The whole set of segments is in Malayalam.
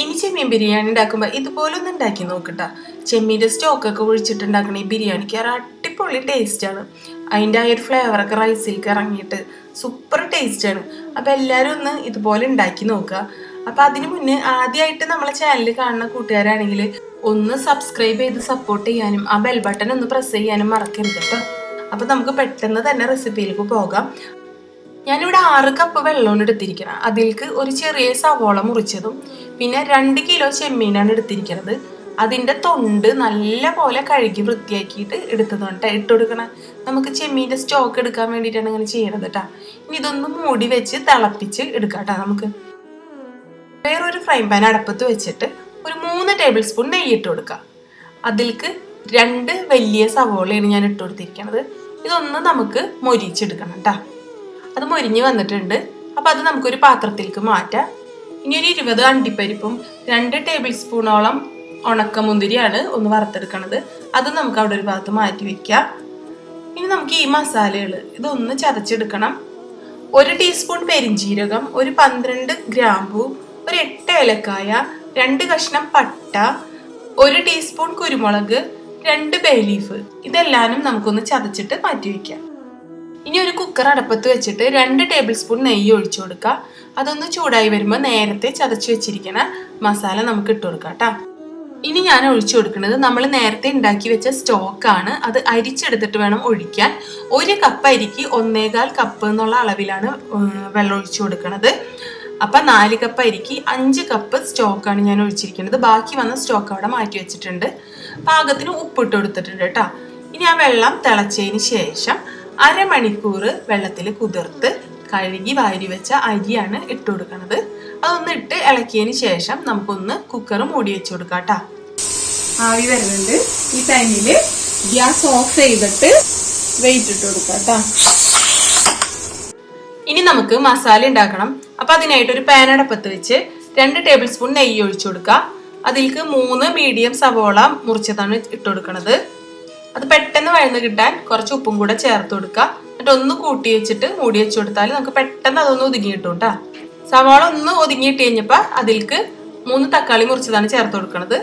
ഇനി ചെമ്മീൻ ബിരിയാണി ഉണ്ടാക്കുമ്പോൾ ഇതുപോലൊന്നും ഉണ്ടാക്കി നോക്കട്ടാ. ചെമ്മീന്റെ സ്റ്റോക്കൊക്കെ ഒഴിച്ചിട്ടുണ്ടാക്കണ ഈ ബിരിയാണിക്ക് ഒരു അടിപൊളി ടേസ്റ്റാണ് അതിന്റെ ആ ഒരു ഫ്ലേവറൊക്കെ റൈസിലേക്ക് ഇറങ്ങിയിട്ട് സൂപ്പർ ടേസ്റ്റാണ് അപ്പോൾ എല്ലാവരും ഒന്ന് ഇതുപോലെ ഉണ്ടാക്കി നോക്കുക. അപ്പോൾ അതിന് മുന്നേ ആദ്യമായിട്ട് നമ്മളെ ചാനൽ കാണുന്ന കൂട്ടുകാരാണെങ്കിൽ ഒന്ന് സബ്സ്ക്രൈബ് ചെയ്ത് സപ്പോർട്ട് ചെയ്യാനും ആ ബെൽ ബട്ടൺ ഒന്ന് പ്രസ് ചെയ്യാനും മറക്കരുത് കേട്ടോ അപ്പോൾ നമുക്ക് പെട്ടെന്ന് തന്നെ റെസിപ്പിയിലേക്ക് പോകാം. ഞാനിവിടെ ആറ് കപ്പ് വെള്ളമാണ് എടുത്തിരിക്കണം. അതിലേക്ക് ഒരു ചെറിയ സവോള മുറിച്ചതും പിന്നെ രണ്ട് കിലോ ചെമ്മീനാണ് എടുത്തിരിക്കുന്നത് അതിന്റെ തൊണ്ട് നല്ല പോലെ കഴുകി വൃത്തിയാക്കിയിട്ട് എടുത്തതുകൊണ്ട് ഇട്ട് കൊടുക്കണം. നമുക്ക് ചെമ്മീന്റെ സ്റ്റോക്ക് എടുക്കാൻ വേണ്ടിയിട്ടാണ് ഇങ്ങനെ ചെയ്യണത് കേട്ടോ ഇനി ഇതൊന്ന് മൂടി വെച്ച് തിളപ്പിച്ച് എടുക്കാം കേട്ടോ നമുക്ക്. വേറൊരു ഫ്രൈ പാൻ അടപ്പത്ത് വെച്ചിട്ട് ഒരു മൂന്ന് ടേബിൾ സ്പൂൺ നെയ്യ് ഇട്ട് കൊടുക്കുക അതിൽക്ക് രണ്ട് വലിയ സവോളയാണ് ഞാൻ ഇട്ട് കൊടുത്തിരിക്കുന്നത് ഇതൊന്ന് നമുക്ക് മൊരിച്ചെടുക്കണം കേട്ടോ അത് മൊരിഞ്ഞ് വന്നിട്ടുണ്ട്. അപ്പോൾ അത് നമുക്കൊരു പാത്രത്തിലേക്ക് മാറ്റാം. ഇനി ഒരു ഇരുപത് അണ്ടിപ്പരിപ്പും രണ്ട് ടേബിൾ സ്പൂണോളം ഉണക്കമുന്തിരിയാണ് ഒന്ന് വറുത്തെടുക്കണത്. അത് നമുക്ക് അവിടെ ഒരു ഭാഗത്ത് മാറ്റി വെക്കാം. ഇനി നമുക്ക് ഈ മസാലകൾ ഇതൊന്ന് ചതച്ചെടുക്കണം. ഒരു ടീസ്പൂൺ പെരിഞ്ജീരകം ഒരു പന്ത്രണ്ട് ഗ്രാമ്പു ഒരു എട്ട് ഏലക്കായ രണ്ട് കഷ്ണം പട്ട ഒരു ടീസ്പൂൺ കുരുമുളക് രണ്ട് ബേ ലീഫ്. ഇതെല്ലാനും നമുക്കൊന്ന് ചതച്ചിട്ട് മാറ്റി വെക്കാം. ഇനി ഒരു കുക്കർ അടപ്പത്ത് വെച്ചിട്ട് രണ്ട് ടേബിൾ സ്പൂൺ നെയ്യ് ഒഴിച്ചു കൊടുക്കുക. അതൊന്ന് ചൂടായി വരുമ്പോൾ നേരത്തെ ചതച്ച് വെച്ചിരിക്കുന്ന മസാല നമുക്ക് ഇട്ട് കൊടുക്കാം കേട്ടോ. ഇനി ഞാൻ ഒഴിച്ചു കൊടുക്കുന്നത് നമ്മൾ നേരത്തെ ഉണ്ടാക്കി വെച്ച സ്റ്റോക്കാണ് അത് അരിച്ചെടുത്തിട്ട് വേണം ഒഴിക്കാൻ. ഒരു കപ്പ് അരിക്ക് ഒന്നേകാൽ കപ്പ് എന്നുള്ള അളവിലാണ് വെള്ളം ഒഴിച്ചു കൊടുക്കുന്നത് അപ്പം നാല് കപ്പ് അരിക്ക് അഞ്ച് കപ്പ് സ്റ്റോക്കാണ് ഞാൻ ഒഴിച്ചിരിക്കുന്നത്. ബാക്കി വന്ന സ്റ്റോക്ക് അവിടെ മാറ്റി വെച്ചിട്ടുണ്ട്. പാകത്തിന് ഉപ്പിട്ട് കൊടുത്തിട്ടുണ്ട് കേട്ടോ. ഇനി ആ വെള്ളം തിളച്ചതിന് ശേഷം അരമണിക്കൂർ വെള്ളത്തിൽ കുതിർത്ത് കഴുകി വാരി വെച്ച അരിയാണ് ഇട്ട് കൊടുക്കുന്നത് അതൊന്ന് ഇട്ട് ഇളക്കിയതിന് ശേഷം നമുക്കൊന്ന് കുക്കർ മൂടി വെച്ച് കൊടുക്കാം ആവി വരുന്നുണ്ട്. ഈ ടൈമിൽ ഗ്യാസ് ഓഫ് ചെയ്തിട്ട് വെയിറ്റ് ഇട്ട് കൊടുക്കാം ഇനി നമുക്ക് മസാല ഉണ്ടാക്കണം. അപ്പൊ അതിനായിട്ട് ഒരു പാൻ അടപ്പത്ത് വെച്ച് രണ്ട് ടേബിൾ സ്പൂൺ നെയ്യ് ഒഴിച്ചു കൊടുക്കുക അതിൽക്ക് മൂന്ന് മീഡിയം സവോള മുറിച്ചതാണ് ഇട്ട് കൊടുക്കുന്നത് അത് പെട്ടെന്ന് വഴന്ന് കിട്ടാൻ കുറച്ച് ഉപ്പും കൂടെ ചേർത്ത് കൊടുക്കുക. എന്നിട്ട് ഒന്ന് കൂട്ടി വെച്ചിട്ട് മൂടി വെച്ച് കൊടുത്താൽ നമുക്ക് പെട്ടെന്ന് അതൊന്ന് ഒതുങ്ങി കിട്ടും കേട്ടോ സവാള ഒന്ന് ഒതുങ്ങിയിട്ട് കഴിഞ്ഞപ്പോൾ അതിൽക്ക് മൂന്ന് തക്കാളി മുറിച്ചതാണ് ചേർത്ത് കൊടുക്കുന്നത്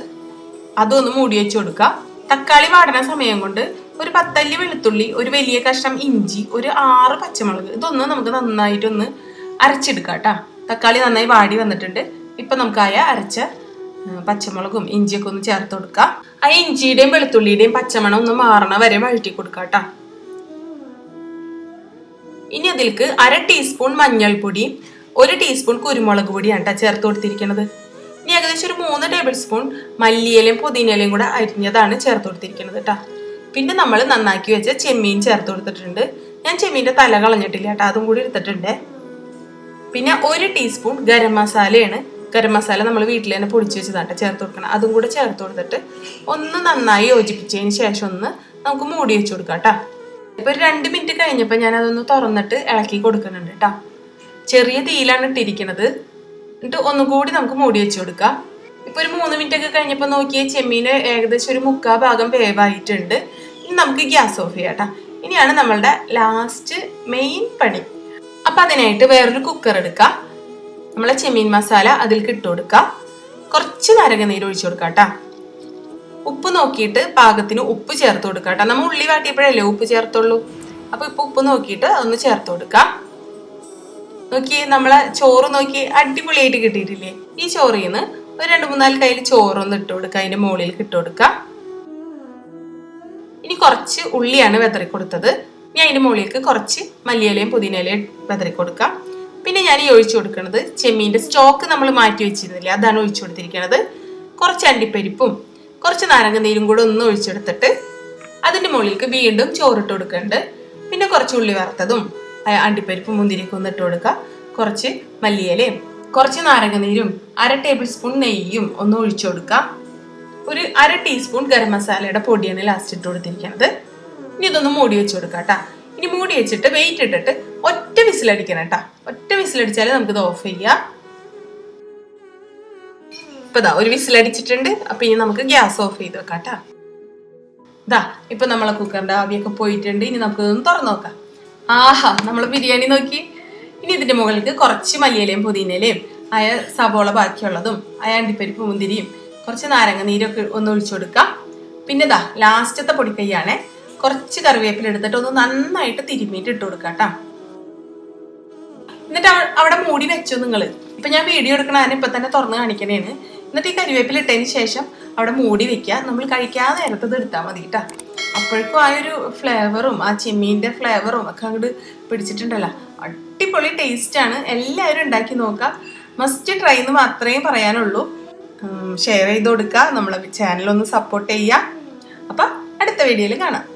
അതൊന്ന് മൂടി വെച്ച് കൊടുക്കുക. തക്കാളി വാടണ സമയം കൊണ്ട് ഒരു പത്തല്ലി വെളുത്തുള്ളി ഒരു വലിയ കഷ്ണം ഇഞ്ചി ഒരു ആറ് പച്ചമുളക് ഇതൊന്ന് നമുക്ക് നന്നായിട്ടൊന്ന് അരച്ചെടുക്കാം കേട്ടോ തക്കാളി നന്നായി വാടി വന്നിട്ടുണ്ട്. ഇപ്പം നമുക്കായ അരച്ച പച്ചമുളകും ഇഞ്ചിയൊക്കെ ഒന്ന് ചേർത്ത് കൊടുക്കാം. ആ ഇഞ്ചിയുടെയും വെളുത്തുള്ളിയുടെയും പച്ചമണം ഒന്ന് മാറണ വരെ വഴറ്റി കൊടുക്കാം കേട്ടോ ഇനി അതിൽക്ക് അര ടീസ്പൂൺ മഞ്ഞൾപ്പൊടി ഒരു ടീസ്പൂൺ കുരുമുളക് പൊടിയാണ് കേട്ടോ ചേർത്ത് കൊടുത്തിരിക്കുന്നത് ഇനി ഏകദേശം ഒരു മൂന്ന് ടേബിൾ സ്പൂൺ മല്ലിയിലയും പുതിനയിലയും കൂടെ അരിഞ്ഞതാണ് ചേർത്ത് കൊടുത്തിരിക്കുന്നത് കേട്ടോ പിന്നെ നമ്മൾ നന്നാക്കി വെച്ച ചെമ്മീൻ ചേർത്ത് കൊടുത്തിട്ടുണ്ട്. ഞാൻ ചെമ്മീന്റെ തല കളഞ്ഞിട്ടില്ല കേട്ടോ അതും കൂടി എടുത്തിട്ടുണ്ട്. പിന്നെ ഒരു ടീസ്പൂൺ ഗരം മസാലയാണ് ഗരം മസാല നമ്മൾ വീട്ടിൽ തന്നെ പൊടിച്ച് വെച്ചതാട്ടെ ട്ടോ ചേർത്ത് കൊടുക്കണം. അതും കൂടെ ചേർത്ത് കൊടുത്തിട്ട് ഒന്ന് നന്നായി യോജിപ്പിച്ചതിന് ശേഷം ഒന്ന് നമുക്ക് മൂടി വെച്ച് കൊടുക്കാം കേട്ടോ. ഇപ്പൊ ഒരു രണ്ട് മിനിറ്റ് കഴിഞ്ഞപ്പോൾ ഞാൻ അതൊന്ന് തുറന്നിട്ട് ഇളക്കി കൊടുക്കുന്നുണ്ട് കേട്ടോ. ചെറിയ തീയിലാണ് ഇട്ടിരിക്കുന്നത് എന്നിട്ട് ഒന്നും കൂടി നമുക്ക് മൂടി വെച്ച് കൊടുക്കാം. ഇപ്പൊ ഒരു മൂന്ന് മിനിറ്റ് ഒക്കെ കഴിഞ്ഞപ്പോൾ നോക്കിയ ചെമ്മീന് ഏകദേശം ഒരു മുക്കാ ഭാഗം വേവായിട്ടുണ്ട്. ഇനി നമുക്ക് ഗ്യാസ് ഓഫ് ചെയ്യാം കേട്ടോ. ഇനിയാണ് നമ്മളുടെ ലാസ്റ്റ് മെയിൻ പണി. അപ്പൊ അതിനായിട്ട് വേറൊരു കുക്കർ എടുക്കാം. നമ്മളെ ചെമ്മീൻ മസാല അതിലേക്ക് ഇട്ട് കൊടുക്കാം. കുറച്ച് നാരങ്ങനീര് ഒഴിച്ചു കൊടുക്കാം കേട്ടോ. ഉപ്പ് നോക്കിയിട്ട് പാകത്തിന് ഉപ്പ് ചേർത്ത് കൊടുക്കാം കേട്ടോ. നമ്മൾ ഉള്ളി വാട്ടിയപ്പോഴല്ലേ ഉപ്പ് ചേർത്തുള്ളൂ? അപ്പൊ ഇപ്പൊ ഉപ്പ് നോക്കിയിട്ട് അതൊന്ന് ചേർത്ത് കൊടുക്കാം. നോക്കി നമ്മളെ ചോറ് നോക്കി അടിപൊളിയായിട്ട് കിട്ടിയിട്ടില്ലേ? ഈ ചോറിൽ നിന്ന് ഒരു രണ്ട് മൂന്നാൽ കയ്യിൽ ചോറൊന്ന് ഇട്ട് കൊടുക്കുക അതിന്റെ മുകളിൽ ഇട്ട് കൊടുക്കുക ഇനി കുറച്ച് ഉള്ളിയാണ് വെതറി കൊടുത്തത് ഇനി അതിന്റെ മുകളിലേക്ക് കുറച്ച് മല്ലിയിലയും പുതിനയിലയും വെതറി കൊടുക്കാം പിന്നെ ഞാൻ ഈ ഒഴിച്ചു കൊടുക്കുന്നത് ചെമ്മീന്റെ സ്റ്റോക്ക് നമ്മൾ മാറ്റി വെച്ചിരുന്നില്ലേ അതാണ് ഒഴിച്ചു കൊടുത്തിരിക്കുന്നത് കുറച്ച് അണ്ടിപ്പരിപ്പും കുറച്ച് നാരങ്ങ നീരും കൂടെ ഒന്ന് ഒഴിച്ചെടുത്തിട്ട് അതിന്റെ മുകളിലേക്ക് വീണ്ടും ചോറിട്ട് കൊടുക്കുന്നുണ്ട് പിന്നെ കുറച്ച് ഉള്ളി വറുത്തതും അണ്ടിപ്പരിപ്പും മുന്തിരിക്കും ഒന്ന് ഇട്ട് കൊടുക്കുക. കുറച്ച് മല്ലിയിലയും കുറച്ച് നാരങ്ങ നീരും അര ടേബിൾ സ്പൂൺ നെയ്യും ഒന്ന് ഒഴിച്ചു കൊടുക്കുക. ഒരു അര ടീസ്പൂൺ ഗരം മസാലയുടെ പൊടിയാണ് ലാസ്റ്റ് ഇട്ട് കൊടുത്തിരിക്കുന്നത് ഇനി ഇതൊന്ന് മൂടി വെച്ച് കൊടുക്കാം കേട്ടാ. ഇനി മൂടി വെച്ചിട്ട് വെയിറ്റ് ഇട്ടിട്ട് ഒറ്റ വിസിലടിക്കണം കേട്ടോ. ഒറ്റ വിസിലടിച്ചാൽ ഇത് ഓഫ് ചെയ്യാം. ഇപ്പൊ ദാ ഒരു വിസിലടിച്ചിട്ടുണ്ട്. അപ്പൊ ഇനി നമുക്ക് ഗ്യാസ് ഓഫ് ചെയ്ത് വെക്കാം കേട്ടോ. ദാ ഇപ്പൊ നമ്മളെ കുക്കറിന്റെ ആവിയൊക്കെ പോയിട്ടുണ്ട്. ഇനി നമുക്ക് ഇതൊന്ന് തുറന്നു നോക്കാം. ആഹാ നമ്മൾ ബിരിയാണി നോക്കി. ഇനി ഇതിന്റെ മുകളിലേക്ക് കുറച്ച് മല്ലിയിലയും പുതിനയിലയും ആയ സവോള ബാക്കിയുള്ളതും ആയ അണ്ടിപ്പരിപ്പ് മുന്തിരിയും കുറച്ച് നാരങ്ങ നീരൊക്കെ ഒന്ന് ഒഴിച്ചു കൊടുക്കാം. പിന്നെ ദാ ലാസ്റ്റത്തെ പൊടിക്കൈയാണ് കുറച്ച് കറിവേപ്പില എടുത്തിട്ട് ഒന്ന് നന്നായിട്ട് തിരുമ്മിയിട്ട് ഇട്ട് കൊടുക്കാം കേട്ടോ. എന്നിട്ട് അവ- അവിടെ മൂടി വെച്ചു നിങ്ങൾ ഇപ്പൊ ഞാൻ വീഡിയോ എടുക്കണ അതിന് ഇപ്പൊ തന്നെ തുറന്ന് കാണിക്കണേന് എന്നിട്ട് ഈ കരിവേപ്പില ഇട്ടതിന് ശേഷം അവിടെ മൂടി വെക്കുക. നമ്മൾ കഴിക്കാൻ നേരത്തത് എടുത്താൽ മതി കേട്ടോ അപ്പോഴേക്കും ആ ഒരു ഫ്ലേവറും ആ ചെമ്മീന്റെ ഫ്ലേവറും ഒക്കെ അങ്ങോട്ട് പിടിച്ചിട്ടുണ്ടല്ലോ. അടിപൊളി ടേസ്റ്റ് ആണ്. എല്ലാവരും ഉണ്ടാക്കി നോക്കുക. മസ്റ്റ് ട്രൈ എന്ന് മാത്രമേ പറയാനുള്ളൂ. ഷെയർ ചെയ്ത് കൊടുക്കുക. നമ്മളെ ചാനലൊന്ന് സപ്പോർട്ട് ചെയ്യുക. അപ്പം അടുത്ത വീഡിയോയിൽ കാണാം.